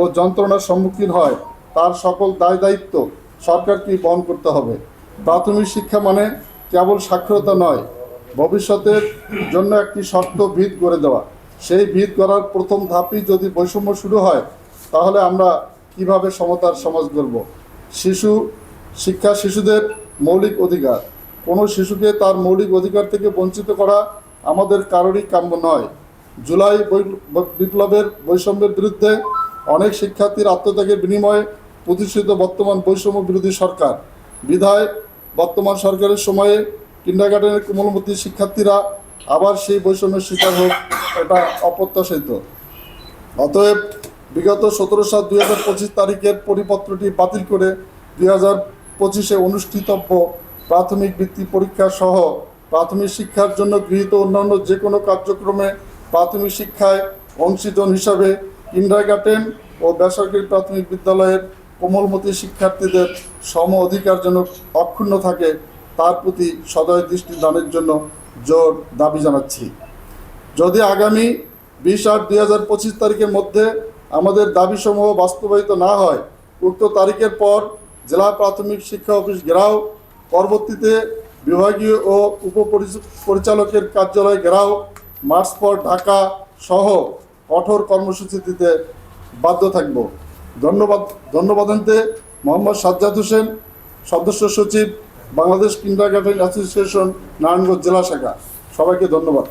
ও যন্ত্রণার সম্মুখীন হয়, তার সকল দায় দায়িত্ব সরকারকেই বহন করতে হবে। প্রাথমিক শিক্ষা মানে কেবল সাক্ষরতা নয়, ভবিষ্যতের জন্য একটি শক্ত ভিত গড়ে দেওয়া। সেই ভিত গড়ার প্রথম ধাপই যদি বৈষম্য শুরু হয়, তাহলে আমরা কীভাবে সমতার সমাজ গড়ব? শিশু, শিক্ষা শিশুদের মৌলিক অধিকার। কোনো শিশুকে তার মৌলিক অধিকার থেকে বঞ্চিত করা আমাদের কারোরই কাম্য নয়। জুলাই বিপ্লবের বৈষম্যের বিরুদ্ধে অনেক শিক্ষার্থীর আত্মত্যাগের বিনিময়ে প্রতিষ্ঠিত বর্তমান বৈষম্য বিরোধী সরকার। বিধায় বর্তমান সরকারের সময়ে কিন্ডারগার্ডেনের কোমলমতি শিক্ষার্থীরা আবার সেই বৈষম্যের শিকার হোক, এটা অপ্রত্যাশিত। অতএব বিগত সতেরো সাত দুই হাজার পঁচিশ তারিখের পরিপত্রটি বাতিল করে দুই হাজার পঁচিশে অনুষ্ঠিতব্য প্রাথমিক বৃত্তি পরীক্ষা সহ প্রাথমিক শিক্ষার জন্য গৃহীত অন্যান্য যে কোনো কার্যক্রমে প্রাথমিক শিক্ষায় অংশীজন হিসাবে কিন্ডারগার্টেন ও বেসরকারি প্রাথমিক বিদ্যালয়ের কোমলমতি শিক্ষার্থীদের সম অধিকার যেন অক্ষুণ্ণ থাকে, তার প্রতি সদয় দৃষ্টি দানের জন্য জোর দাবি জানাচ্ছি। যদি আগামী বিশ আট দুই হাজার পঁচিশ তারিখের মধ্যে আমাদের দাবিসমূহ বাস্তবায়িত না হয়, উক্ত তারিখের পর জেলা প্রাথমিক শিক্ষা অফিস ঘেরাও, পরবর্তীতে বিভাগীয় ও উপপরিচ- পরিচালকের কার্যালয় ঘেরাও মার্চ ঢাকা সহ কঠোর কর্মসূচি দিতে বাধ্য থাকব। ধন্যবাদ ধন্যবাদান্তে মোহাম্মদ সাজ্জাদ হোসেন, সদস্য সচিব, Bangladesh kindergarten association, Narayanganj জেলা শাখা। সবাইকে ধন্যবাদ।